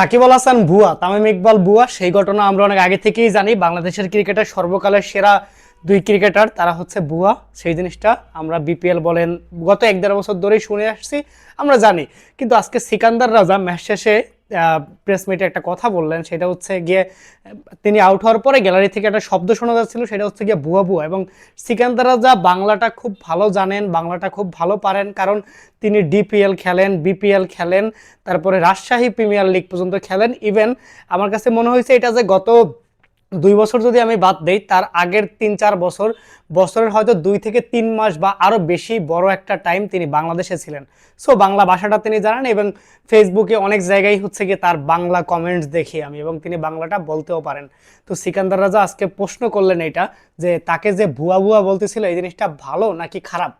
সাকিব আল হাসান ভুয়া, তামিম ইকবাল ভুয়া, সেই ঘটনা আমরা অনেক আগে থেকেই জানি। বাংলাদেশের ক্রিকেটের সর্বকালের সেরা দুই ক্রিকেটার, তারা হচ্ছে ভুয়া। সেই জিনিসটা আমরা বিপিএল বলেন, গত এক দেড় বছর ধরেই শুনে আসছি, আমরা জানি। কিন্তু আজকে সিকান্দার রাজা ম্যাচ শেষে প্রেস মিটে একটা কথা বললেন, সেটা হচ্ছে গিয়ে, তিনি আউট হওয়ার পরে গ্যালারি থেকে একটা শব্দ শোনা যাচ্ছিল, সেটা হচ্ছে গিয়ে বুয়া বুয়া এবং সিকান্দারা যা বাংলাটা খুব ভালো জানেন, বাংলাটা খুব ভালো পারেন, কারণ তিনি ডিপিএল খেলেন বিপিএল খেলেন, তারপরে রাজশাহী প্রিমিয়ার লিগ পর্যন্ত খেলেন ইভেন আমার কাছে মনে হয়েছে এটা যে গত দুই বছর যদি আমি বাদ দেই, তার আগের তিন চার বছর, বছরের হয়তো দুই থেকে তিন মাস বা আরও বেশি বড় একটা টাইম তিনি বাংলাদেশে ছিলেন। সো বাংলা ভাষাটা তিনি জানেন এবং ফেসবুকে অনেক জায়গায় হচ্ছে গিয়ে তার বাংলা কমেন্টস দেখি আমি এবং তিনি বাংলাটা বলতেও পারেন। তো সিকান্দার রাজা আজকে প্রশ্ন করলেন এটা, যে তাকে যে ভুয়া ভুয়া বলতেছিল, এই জিনিসটা ভালো নাকি খারাপ?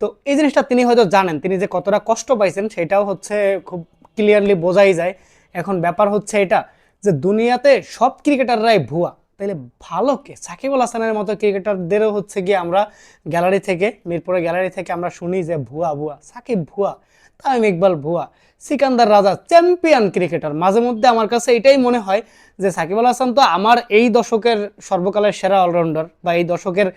তো এই জিনিসটা তিনি হয়তো জানেন, তিনি যে কতটা কষ্ট পাইছেন সেটাও হচ্ছে খুব ক্লিয়ারলি বোঝাই যায়। এখন ব্যাপার হচ্ছে এটা যে দুনিয়াতে সব ক্রিকেটাররাই ভুয়া। তাহলে ভালো কে? সাকিব আল হাসানের মতো ক্রিকেটারদেরও হচ্ছে গিয়ে আমরা গ্যালারি থেকে, মিরপুরের গ্যালারি থেকে আমরা শুনি যে ভুয়া ভুয়া। সাকিব ভুয়া, তামিম ইকবাল ভুয়া, সিকান্দার রাজা, চ্যাম্পিয়ন ক্রিকেটার। মাঝে মধ্যে আমার কাছে এটাই মনে হয় যে সাকিব আল হাসান তো আমার এই দশকের সর্বকালের সেরা অলরাউন্ডার বা এই দশকের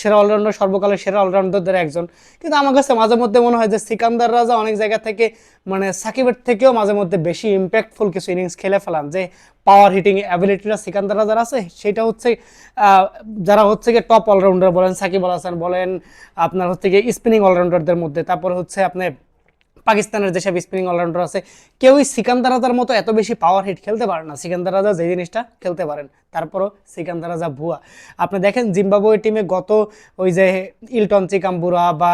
সেরা অলরাউন্ডার, সর্বকালের সেরা অলরাউন্ডারদের একজন। কিন্তু আমার কাছে মাঝে মধ্যে মনে হয় যে সিকান্দার রাজা অনেক জায়গা থেকে মানে সাকিবের থেকেও মাঝে মধ্যে বেশি ইম্প্যাক্টফুল কিছু ইনিংস খেলে ফেলান। যে পাওয়ার হিটিং অ্যাবিলিটিটা সিকান্দার রাজার আছে, সেটা হচ্ছে যারা হচ্ছে গিয়ে টপ অলরাউন্ডার বলেন, সাকিব আল হাসান বলেন, আপনার হচ্ছে গিয়ে স্পিনিং অলরাউন্ডারদের মধ্যে। তারপরে হচ্ছে আপনি পাকিস্তানের যেসব স্পিনিং অলরাউন্ডার আছে, কেউই সিকান্দার রাজার মতো এত বেশি পাওয়ার হিট খেলতে পারে না। সিকান্দার রাজা যে জিনিসটা খেলতে পারেন। তারপরও সিকান্দার রাজা ভুয়া। আপনি দেখেন জিম্বাবুয়ে টিমে গত ওই যে ইলটন চিকাম্বুরা বা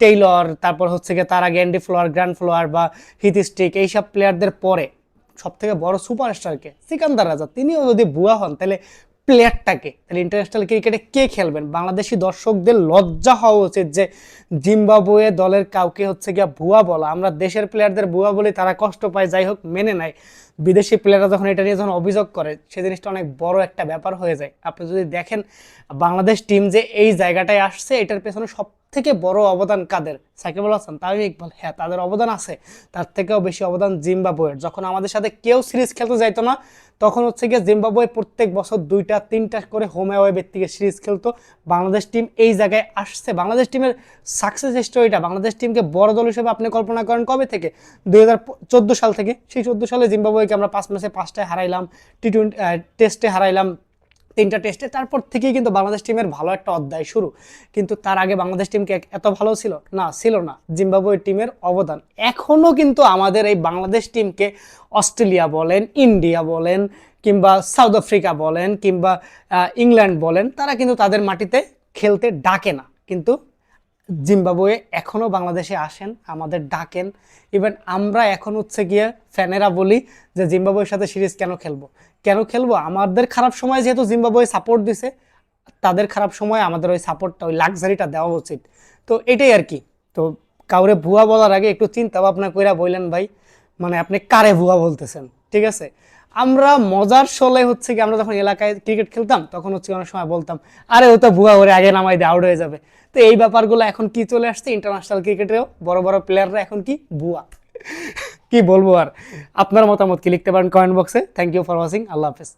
টেইলর, তারপর হচ্ছে গিয়ে তার আগে অ্যান্ডি ফ্লোয়ার গ্র্যান্ড ফ্লোয়ার বা হিথিস্টিক এইসব প্লেয়ারদের পরে সব থেকে বড় সুপারস্টারকে? সিকান্দার রাজা। তিনিও যদি বুয়া হন, তাহলে প্লেয়ারটাকে, তাহলে ইন্টারন্যাশনাল ক্রিকেটে কে খেলবেন? বাংলাদেশি দর্শকদের লজ্জা হওয়া উচিত যে জিম্বাবুয়ে দলের কাউকে হচ্ছে গিয়া ভুয়া বলা। আমরা দেশের প্লেয়ারদের ভুয়া বলি, তারা কষ্ট পায়, যাই হোক, মেনে নেয়। বিদেশি প্লেয়াররা যখন এটা নিয়ে যখন অভিযোগ করে, সে জিনিসটা অনেক বড় একটা ব্যাপার হয়ে যায়। আপনি যদি দেখেন, বাংলাদেশ টিম যে এই জায়গাটায় আসছে, এটার পেছনে সব থেকে বড় অবদান কাদের? সাকিব আল হাসান, তামিম ইকবাল। হ্যাঁ তাদের অবদান আছে। তার থেকেও বেশি অবদান জিম্বাবুয়ের। যখন আমাদের সাথে কেউ সিরিজ খেলতে যাইতো না, তখন হচ্ছে গিয়ে জিম্বাবুয়ে প্রত্যেক বছর দুইটা, তিনটা করে হোম অ্যাওয়ে ব্যক্তিকে সিরিজ খেলতো। বাংলাদেশ টিম এই জায়গায় আসছে। বাংলাদেশ টিমের সাকসেস স্টোরিটা বাংলাদেশ টিমকে বড় দল হিসেবে আপনি কল্পনা করেন কবে থেকে? দুই সাল থেকে। সেই চোদ্দ সালে জিম্বাবুয়েকে আমরা পাঁচ ম্যাচে পাঁচটায় হারাইলাম টি টোয়েন্টি টেস্টে হারাইলাম তিনটা টেস্টে তারপর থেকেই কিন্তু বাংলাদেশ টিমের ভালো একটা অধ্যায় শুরু। কিন্তু তার আগে বাংলাদেশ টিমকে এত ভালো ছিল? না ছিল না। জিম্বাবুয়ে টিমের অবদান। এখনও কিন্তু আমাদের এই বাংলাদেশ টিমকে অস্ট্রেলিয়া বলেন, ইন্ডিয়া বলেন, কিংবা সাউথ আফ্রিকা বলেন, কিংবা ইংল্যান্ড বলেন, তারা কিন্তু তাদের মাটিতে খেলতে ডাকে না। কিন্তু জিম্বাবুয়ে এখনও বাংলাদেশে আসেন, আমাদের ডাকেন। ইভেন আমরা এখন হচ্ছে গিয়ে ফ্যানেরা বলি যে, জিম্বাবুয়ের সাথে সিরিজ কেন খেলব? কেন খেলব? আমাদের খারাপ সময় যেহেতু জিম্বাবুয়ে সাপোর্ট দিছে, তাদের খারাপ সময় আমাদের ওই সাপোর্টটা ওই লাক্সারিটা দেওয়া উচিত। তো এটাই আর কি। তো কাউরে ভুয়া বলার আগে একটু চিন্তা ভাবনা কইরা বললেন ভাই মানে আপনি কারে ভুয়া বলতেছেন? ঠিক আছে? আমরা মজার সলে হচ্ছে কি আমরা যখন এলাকায় ক্রিকেট খেলতাম, তখন হচ্ছে অনেক সময় বলতাম, আরে, ও তো ভুয়া, ওরে আগে নামাই দিয়ে আউট হয়ে যাবে। তো এই ব্যাপারগুলো এখন কি চলে আসছে ইন্টারন্যাশনাল ক্রিকেটেও? বড় বড় প্লেয়াররা এখন কি? ভুয়া। কি বলব আর? আপনার মতামত কি? লিখতে পারেন কমেন্ট বক্সে থ্যাংক ইউ ফর ওয়াচিং আল্লাহ হাফেজ।